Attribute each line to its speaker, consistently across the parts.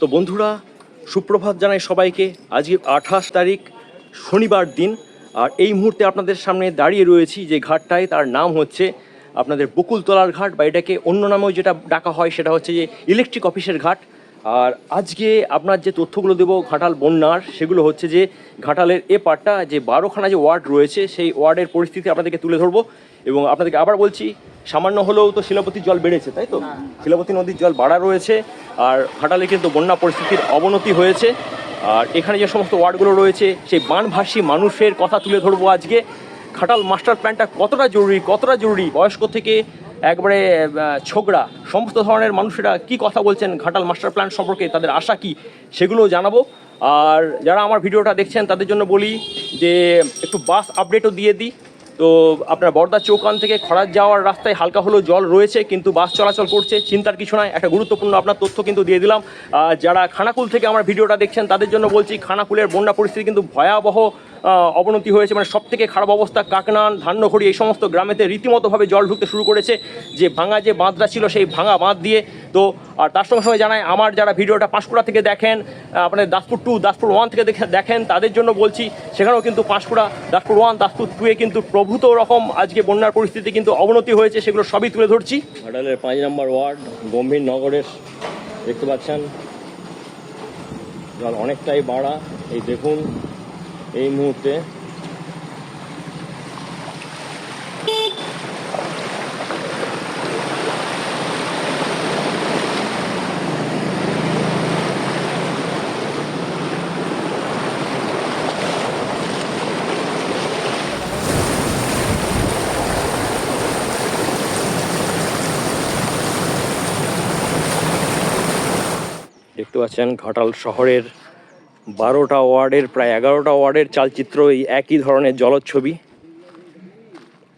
Speaker 1: তো বন্ধুরা, সুপ্রভাত জানাই সবাইকে। আজকে আঠাশ তারিখ, শনিবার দিন। আর এই মুহূর্তে আপনাদের সামনে দাঁড়িয়ে রয়েছি যে ঘাটটায়, তার নাম হচ্ছে আপনাদের বকুলতলার ঘাট, বা এটাকে অন্য নামেও যেটা ডাকা হয়, সেটা হচ্ছে যে ইলেকট্রিক অফিসের ঘাট। আর আজকে আপনার যে তথ্যগুলো দেবো, ঘাটাল বন্যার, সেগুলো হচ্ছে যে ঘাটালের এ পার্টটা যে বারোখানা যে ওয়ার্ড রয়েছে, সেই ওয়ার্ডের পরিস্থিতি আপনাদেরকে তুলে ধরবো। এবং আপনাদেরকে আবার বলছি সামান্য হলেও তো শিলাপতির জল বেড়েছে তাই তো? শিলাপতি নদীর জল বাড়া রয়েছে আর ঘাটালে কিন্তু বন্যা পরিস্থিতির অবনতি হয়েছে। আর এখানে যে সমস্ত ওয়ার্ডগুলো রয়েছে সেই বানভাসী মানুষের কথা তুলে ধরবো আজকে। খাটাল মাস্টার প্ল্যানটা কতটা জরুরি কতটা জরুরি? বয়স্ক থেকে একবারে ছোকরা সমস্ত ধরনের মানুষেরা কি কথা বলছেন ঘাটাল মাস্টার প্ল্যান সম্পর্কে তাদের আশা কি সেগুলো জানাব। আর যারা আমার ভিডিওটা দেখছেন তাদের জন্য বলি যে একটু বাস আপডেটও দিয়ে দিই। তো আপনার বর্দা চৌকান থেকে খরার যাওয়ার রাস্তায় হালকা হলেও জল রয়েছে, কিন্তু বাস চলাচল করছে, চিন্তার কিছু নয় একটা গুরুত্বপূর্ণ আপনার তথ্য কিন্তু দিয়ে দিলাম। যারা খানাকুল থেকে আমার ভিডিওটা দেখছেন, তাদের জন্য বলছি, খানাকুলের বন্যা পরিস্থিতি কিন্তু ভয়াবহ অবনতি হয়েছে। মানে সব থেকে খারাপ অবস্থা কাকনান ধান্যখড়ি এই সমস্ত গ্রামেতে রীতিমতোভাবে জল ঢুকতে শুরু করেছে। যে ভাঙা যে বাঁধটা ছিল, সেই ভাঙা বাঁধ দিয়ে। তো, আর তার সঙ্গে সঙ্গে জানাই, আমার যারা ভিডিওটা পাঁশকুড়া থেকে দেখেন আপনাদের দাসপুর টু দাসপুর ওয়ান থেকে দেখে- দেখেন, তাদের জন্য বলছি, সেখানেও কিন্তু পাঁশকুড়া, দাসপুর ওয়ান দাসপুর টুয়ে কিন্তু প্রভূত রকম আজকে বন্যার পরিস্থিতি কিন্তু অবনতি হয়েছে, সেগুলো সবই তুলে ধরছি। ঘাটালের পাঁচ নম্বর ওয়ার্ড, গম্ভীর নগরের, দেখতে পাচ্ছেন? জল অনেকটাই বাড়া। এই দেখুন এই মুহূর্তে। দেখতে পাচ্ছেন ঘাটাল শহরের বারোটা ওয়ার্ডের, প্রায় এগারোটা ওয়ার্ডের চালচিত্র এই একই ধরনের জলচ্ছবি।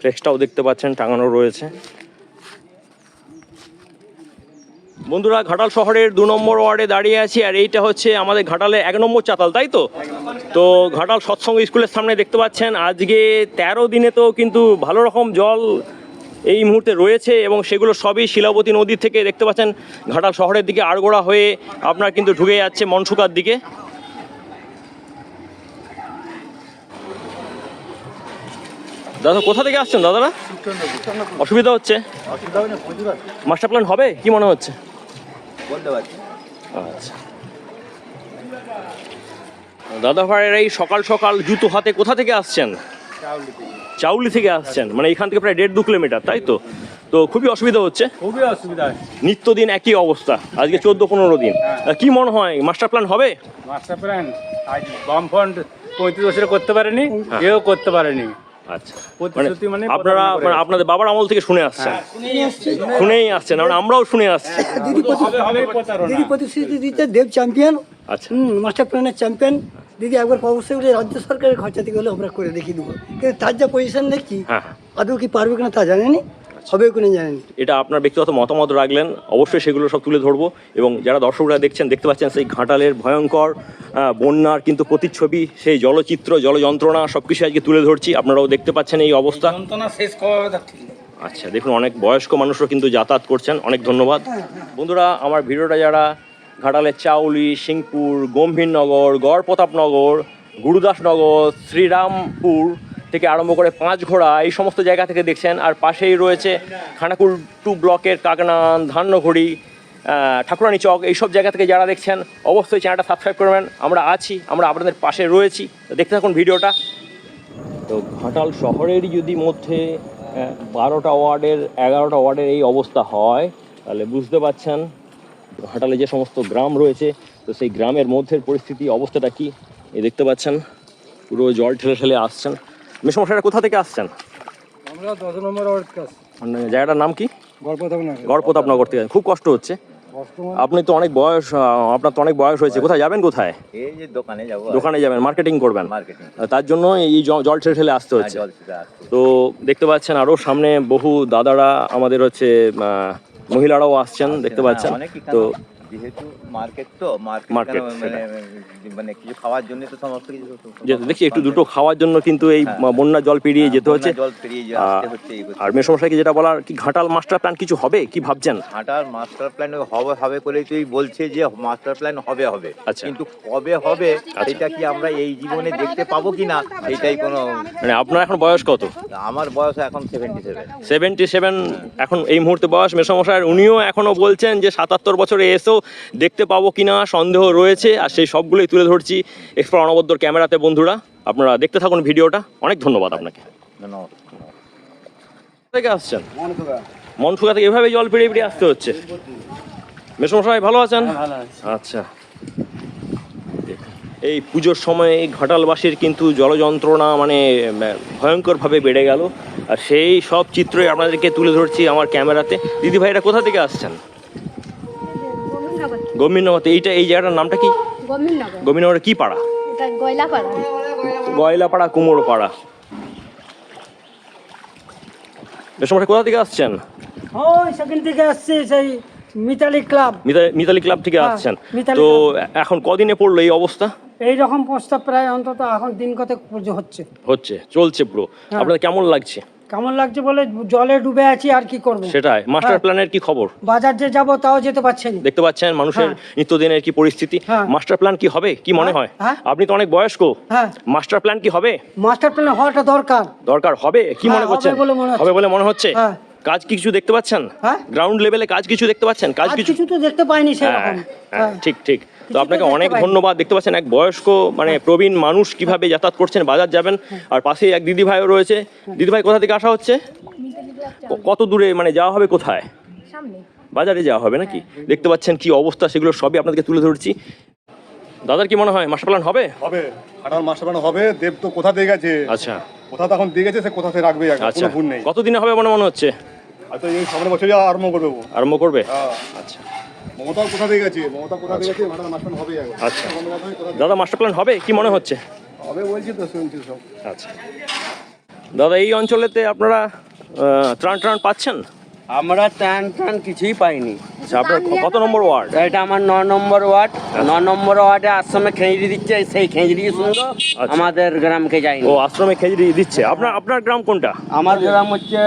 Speaker 1: ফ্লেক্সটাও দেখতে পাচ্ছেন, টাঙানো রয়েছে। বন্ধুরা, ঘাটাল শহরের দু নম্বর ওয়ার্ডে দাঁড়িয়ে আছি, আর এইটা হচ্ছে আমাদের ঘাটালে এক নম্বর চাতাল, তাই তো? তো ঘাটাল সৎসঙ্গ স্কুলের সামনে দেখতে পাচ্ছেন, আজকে তেরো দিনে তো কিন্তু ভালো রকম জল এই মুহূর্তে রয়েছে, এবং সেগুলো সবই শিলাবতী নদী থেকে দেখতে পাচ্ছেন। ঘাটাল শহরের দিকে আড়গোড়া হয়ে আপনার কিন্তু ঢুকে যাচ্ছে মনসুকার দিকে। দাদা কোথা থেকে আসছেন দাদারা? অসুবিধা হচ্ছে? মাস্টার প্ল্যান হবে? কি মনে হচ্ছে? আচ্ছা। দাদা ভাইয়ের এই সকাল সকাল জুতো হাতে কোথা থেকে আসছেন? চাউলি থেকে আসছেন। মানে এখান থেকে প্রায় দেড় দু কিলোমিটার তাই তো? তো খুবই অসুবিধা হচ্ছে?
Speaker 2: খুবই অসুবিধা
Speaker 1: নিত্যদিন একই অবস্থা আজকে চোদ্দ পনেরো দিন। আহ, কি মনে হয় মাস্টার প্ল্যান হবে?
Speaker 2: মাস্টার প্ল্যান আজ বাম ফ্রন্ট পঁয়ত্রিশ বছরে করতে পারেনি কেউ করতে পারেনি।
Speaker 1: আচ্ছা। মানে
Speaker 2: মানে
Speaker 1: আপনারা মানে আপনাদের বাবার আমল থেকে শুনে আসছেন। শুনেই আসছেন মানে আমরাও শুনে আসছি।
Speaker 3: দিদি
Speaker 2: হবে প্রতারণা।
Speaker 3: দিদি প্রতিশ্রুতি দিতে দেব চ্যাম্পিয়ন।
Speaker 1: আচ্ছা।
Speaker 3: হুম মাস্টার প্ল্যানের চ্যাম্পিয়ন। দিদি একবার অবশ্যই উঠে রাজ্য সরকারের খরচা থেকে হলে আমরা করে দেখিয়ে দেবো। কিন্তু তার যা পজিশন দেখছি
Speaker 1: হ্যাঁ হ্যাঁ।
Speaker 3: আদৌ কি পারবে কিনা তা জানেনি। হবে কিনা জানেনি।
Speaker 1: এটা আপনার ব্যক্তিগত মতামত রাখলেন অবশ্যই সেগুলো সব তুলে ধরবো এবং যারা দর্শকরা দেখছেন দেখতে পাচ্ছেন সেই ঘাটালের ভয়ঙ্কর বন্যার কিন্তু প্রতিচ্ছবি সেই জলচিত্র জলযন্ত্রণা সব কিছু আজকে তুলে ধরছি। আপনারাও দেখতে পাচ্ছেন এই অবস্থা।
Speaker 2: যন্ত্রণা শেষ
Speaker 1: আচ্ছা দেখুন অনেক বয়স্ক মানুষও কিন্তু যাতায়াত করছেন। অনেক ধন্যবাদ। বন্ধুরা আমার ভিডিওটা যারা ঘাটালের চাউলি সিংপুর গম্ভীরনগর গড়প্রতাপনগর গুরুদাসনগর শ্রীরামপুর থেকে আরম্ভ করে পাঁচ ঘোড়া এই সমস্ত জায়গা থেকে দেখছেন। আর পাশেই রয়েছে খানাকুল টু ব্লকের কাকনান, ধান্যঘড়ি ঠাকুরানি চক, এইসব জায়গা থেকে যারা দেখছেন, অবশ্যই চ্যানেলটা সাবস্ক্রাইব করবেন। আমরা আছি, আমরা আপনাদের পাশে রয়েছি। দেখতে থাকুন ভিডিওটা। তো ঘাটাল শহরের যদি মধ্যে বারোটা ওয়ার্ডের, এগারোটা ওয়ার্ডের এই অবস্থা হয়, তাহলে বুঝতে পাচ্ছেন ঘাটালে যে সমস্ত গ্রাম রয়েছে, তো সেই গ্রামের মধ্যের পরিস্থিতি অবস্থাটা কি? এই দেখতে পাচ্ছেন, পুরো জল ঠেলে ঠেলে আসছেন। মেসমশাইরা কোথা থেকে আসছেন?
Speaker 2: আমরা দশ নম্বর
Speaker 1: মানে জায়গাটার নাম কি? গড়প্রতাপনগর থেকে। খুব কষ্ট হচ্ছে। আপনি তো অনেক বয়স আপনার তো অনেক বয়স হয়েছে। কোথায় যাবেন কোথায়?
Speaker 4: এই যে দোকানে যাব
Speaker 1: দোকানে যাবেন মার্কেটিং করবেন।
Speaker 4: মার্কেটিং
Speaker 1: তার জন্য এই জল ঠেলে ঠেলে আসতে হচ্ছে। তো দেখতে পাচ্ছেন আরও সামনে বহু দাদারা আমাদের হচ্ছে মহিলারাও আসছেন দেখতে পাচ্ছেন। তো
Speaker 4: যেহেতু মার্কেট তো মার্কেট মানে মানে কিছু খাওয়ার জন্য তো সমস্ত কিছু
Speaker 1: দেখছি একটু দুটো খাওয়ার জন্য কিন্তু এই বন্যা জল পেরিয়ে যেতে
Speaker 4: হ্যাঁ,
Speaker 1: হচ্ছে।
Speaker 4: জল পেরিয়ে যে
Speaker 1: আহ,
Speaker 4: আসতে হচ্ছে এই করতে।
Speaker 1: আর মেসমশাইকে যেটা বলার কি ঘাটাল মাস্টার প্ল্যান কিছু হবে কি ভাবছেন?
Speaker 4: হাঁটার মাস্টার প্ল্যান হবে হবে করেই তুই বলছে যে মাস্টার প্ল্যান হবে হবে।
Speaker 1: আচ্ছা।
Speaker 4: কিন্তু কবে হবে এটা কি আমরা এই জীবনে দেখতে পাবো কিনা এটাই কোনো
Speaker 1: মানে আপনার এখন বয়স কত?
Speaker 4: আমার বয়স এখন সেভেন্টি সেভেন
Speaker 1: সেভেন্টি সেভেন এখন এই মুহূর্তে বয়স মেসমশাইয়ের উনিও এখনও বলছেন যে সাতাত্তর বছরে এসেও দেখতে পাবো কিনা সন্দেহ রয়েছে আর সেই সবগুলোই তুলে ধরছি এক্সপ্লোর অনবদ্যর ক্যামেরাতে বন্ধুরা। আপনারা দেখতে থাকুন ভিডিওটা। অনেক ধন্যবাদ আপনাকে। থেকে আসছেন? মনসুকা থেকে এভাবে জল পেরিয়ে পেরিয়ে আসতে হচ্ছে। মেসমশাই ভালো আছেন? আচ্ছা। এই পুজোর সময় এই ঘাটালবাসীর কিন্তু জলযন্ত্রণা মানে ভয়ঙ্করভাবে বেড়ে গেল। আর সেই সব চিত্রই আপনাদেরকে তুলে ধরছি আমার ক্যামেরাতে। দিদি ভাইরা কোথা থেকে আসছেন?
Speaker 5: গোবিন্দনগর
Speaker 1: এইটা এই জায়গাটার নামটা কি?
Speaker 5: গোবিন্দনগর
Speaker 1: গম্ভীরনগরের কি পাড়া?
Speaker 5: গয়লাপাড়া।
Speaker 1: গয়লাপাড়া কুমোরপাড়া। মেসমশাই কোথা থেকে আসছেন?
Speaker 3: ওই সেখান থেকে আসছে সেই মিতালি ক্লাব।
Speaker 1: মিতালি ক্লাব থেকে
Speaker 3: হ্যাঁ,
Speaker 1: আসছেন। তো এখন কদিনে পড়ল এই অবস্থা?
Speaker 3: এই রকম প্রস্তাব প্রায় অন্তত এখন দিন কত হচ্ছে।
Speaker 1: হচ্ছে চলছে পুরো। আপনার কেমন লাগছে?
Speaker 3: কেমন লাগছে বলে জলে ডুবে আছি আর কি করব?
Speaker 1: সেটাই। মাস্টার। প্ল্যানের কি খবর?
Speaker 3: বাজার যে যাব তাও যেতে পারছেন
Speaker 1: দেখতে পাচ্ছেন মানুষের
Speaker 3: হ্যাঁ।
Speaker 1: নিত্যদিনের কি পরিস্থিতি। মাস্টার প্ল্যান কি হবে? কি মনে
Speaker 3: হ্যাঁ,
Speaker 1: হয়?
Speaker 3: হ্যাঁ।
Speaker 1: আপনি তো অনেক বয়স্ক। মাস্টার প্ল্যান কি হবে?
Speaker 3: মাস্টার প্ল্যান হওয়াটা দরকার।
Speaker 1: দরকার হবে? কি মনে করছেন। হবে বলে মনে হচ্ছে। কাজ কিছু দেখতে পাচ্ছেন। গ্রাউন্ড লেভেলে কাজ কিছু দেখতে পাচ্ছেন? কাজ কিছু
Speaker 3: তো দেখতে পাইনি সেরকম।
Speaker 1: ঠিক ঠিক। তো আপনাকে অনেক ধন্যবাদ। দেখতে পাচ্ছেন এক বয়স্ক মানে প্রবীণ মানুষ কীভাবে যাতায়াত করছেন বাজার যাবেন আর পাশেই এক দিদি ভাইও রয়েছে। দিদি ভাই কোথা থেকে আসা হচ্ছে? কত দূরে মানে যাওয়া হবে কোথায়? বাজারে যাওয়া হবে নাকি? দেখতে পাচ্ছেন কি অবস্থা সেগুলো সবই আপনাদেরকে তুলে ধরছি। দাদার কি মনে হয় মাস্টার প্ল্যান হবে?
Speaker 6: হবে। আঠারো মাস্টার প্ল্যান হবে। দেব তো কোথা দিয়ে গেছে?
Speaker 1: আচ্ছা।
Speaker 6: কোথা তো এখন দিয়ে গেছে সে কোথা থেকে রাখবে
Speaker 1: আচ্ছা।
Speaker 6: ভুল নেই।
Speaker 1: কতদিনে হবে মনে মনে হচ্ছে?
Speaker 6: আর তো এই সামনের বছরই আরম্ভ করবে
Speaker 1: আরম্ভ করবে?
Speaker 6: হ্যাঁ।
Speaker 1: আচ্ছা।
Speaker 6: মমতাও কোথা দিয়ে গেছে? মমতা কোথা দিয়ে গেছে? আঠারো মাস্টার হবে
Speaker 1: আচ্ছা। দাদা মাস্টার প্ল্যান হবে? কি মনে হচ্ছে?
Speaker 6: হবে বলছি তো শুনছি সব।
Speaker 1: আচ্ছা। দাদা এই অঞ্চলেতে আপনারা ত্রাণ ত্রাণ পাচ্ছেন?
Speaker 7: আমরা টান টান কিছুই পাইনি।
Speaker 1: আচ্ছা আপনার কত নম্বর ওয়ার্ড?
Speaker 7: এটা আমার ন নম্বর ওয়ার্ড। ন নম্বর ওয়ার্ডে আশ্রমে খেঁজড়ি দিচ্ছে সেই খেঁজড়ি শুনলো
Speaker 1: আচ্ছা।
Speaker 7: আমাদের গ্রামকে যায়নি।
Speaker 1: ও আশ্রমে খেজুরি দিচ্ছে। আপনার আপনার গ্রাম কোনটা?
Speaker 7: আমার গ্রাম হচ্ছে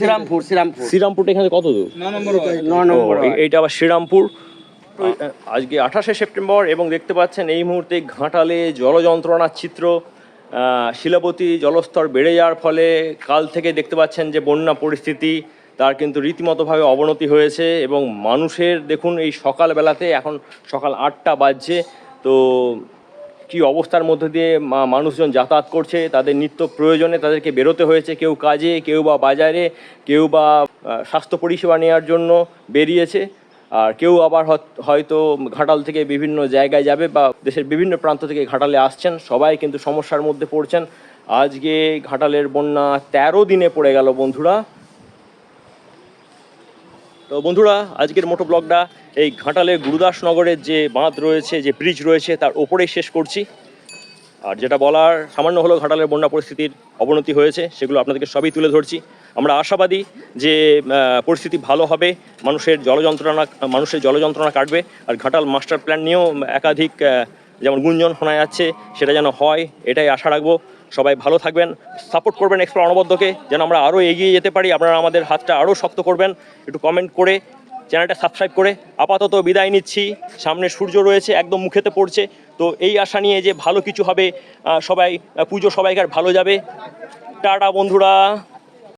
Speaker 7: শ্রীরামপুর শ্রীরামপুর।
Speaker 1: শ্রীরামপুর এখানে কত দূর?
Speaker 7: ন
Speaker 1: ও,
Speaker 7: নম্বর
Speaker 1: এইটা আবার শ্রীরামপুর। আজকে আঠাশে সেপ্টেম্বর এবং দেখতে পাচ্ছেন এই মুহূর্তে ঘাটালে জলযন্ত্রণার চিত্র শিলাবতী জলস্তর বেড়ে যাওয়ার ফলে কাল থেকে দেখতে পাচ্ছেন যে বন্যা পরিস্থিতি তার কিন্তু রীতিমতোভাবে অবনতি হয়েছে এবং মানুষের দেখুন এই সকালবেলাতে এখন সকাল আটটা বাজছে। তো কি অবস্থার মধ্যে দিয়ে মানুষজন যাতায়াত করছে, তাদের নিত্য প্রয়োজনে তাদেরকে বেরোতে হয়েছে, কেউ কাজে, কেউ বা বাজারে, কেউ বা স্বাস্থ্য পরিষেবা নেওয়ার জন্য বেরিয়েছে। আর কেউ আবার হয়তো ঘাটাল থেকে বিভিন্ন জায়গায় যাবে বা দেশের বিভিন্ন প্রান্ত থেকে ঘাটালে আসছেন, সবাই কিন্তু সমস্যার মধ্যে পড়ছেন। আজকে ঘাটালের বন্যা তেরো দিনে পড়ে গেল বন্ধুরা। তো বন্ধুরা, আজকের মোটো ব্লগটা এই ঘাটালে গুরুদাসনগরের যে বাঁধ রয়েছে, যে ব্রিজ রয়েছে, তার ওপরেই শেষ করছি। আর যেটা বলার, সামান্য হলো ঘাটালের বন্যা পরিস্থিতির অবনতি হয়েছে, সেগুলো আপনাদেরকে সবই তুলে ধরছি। আমরা আশাবাদী যে পরিস্থিতি ভালো হবে, মানুষের জলযন্ত্রণা মানুষের জলযন্ত্রণা কাটবে, আর ঘাটাল মাস্টার প্ল্যান নিয়েও একাধিক যেমন গুঞ্জন শোনা যাচ্ছে, সেটা যেন হয়, এটাই আশা রাখব। সবাই ভালো থাকবেন সাপোর্ট করবেন এক্সপ্লোর অনবদ্যকে, যেন আমরা আরও এগিয়ে যেতে পারি, আপনারা আমাদের হাতটা আরও শক্ত করবেন। একটু কমেন্ট করে চ্যানেলটা সাবস্ক্রাইব করে, আপাতত বিদায় নিচ্ছি, সামনে সূর্য রয়েছে, একদম মুখেতে পড়ছে, তো এই আশা নিয়ে যে ভালো কিছু হবে সবাই পুজো সবাইকার ভালো যাবে। টাটা বন্ধুরা।